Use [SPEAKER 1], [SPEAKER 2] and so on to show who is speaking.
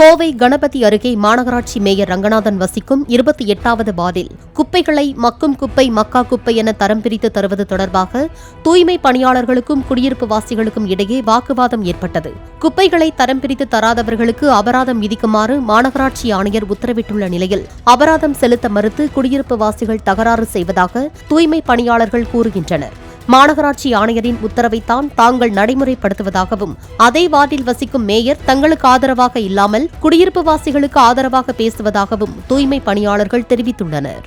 [SPEAKER 1] கோவை கணபதி அருகே மாநகராட்சி மேயர் ரங்கநாதன் வசிக்கும் இருபத்தி எட்டாவது வார்டில் குப்பைகளை மக்கும் குப்பை மக்கா குப்பை என தரம் பிரித்து தருவது தொடர்பாக தூய்மை பணியாளர்களுக்கும் குடியிருப்பு வாசிகளுக்கும் இடையே வாக்குவாதம் ஏற்பட்டது. குப்பைகளை தரம் பிரித்து தராதவர்களுக்கு அபராதம் விதிக்குமாறு மாநகராட்சி ஆணையர் உத்தரவிட்டுள்ள நிலையில் அபராதம் செலுத்த மறுத்து குடியிருப்பு வாசிகள் தகராறு செய்வதாக தூய்மை பணியாளர்கள் கூறுகின்றனர். மாநகராட்சி ஆணையரின் உத்தரவைத்தான் தாங்கள் நடைமுறைப்படுத்துவதாகவும் அதே வார்டில் வசிக்கும் மேயர் தங்களுக்கு ஆதரவாக இல்லாமல் குடியிருப்பு வாசிகளுக்கு ஆதரவாக பேசுவதாகவும் தூய்மை பணியாளர்கள் தெரிவித்துள்ளனர்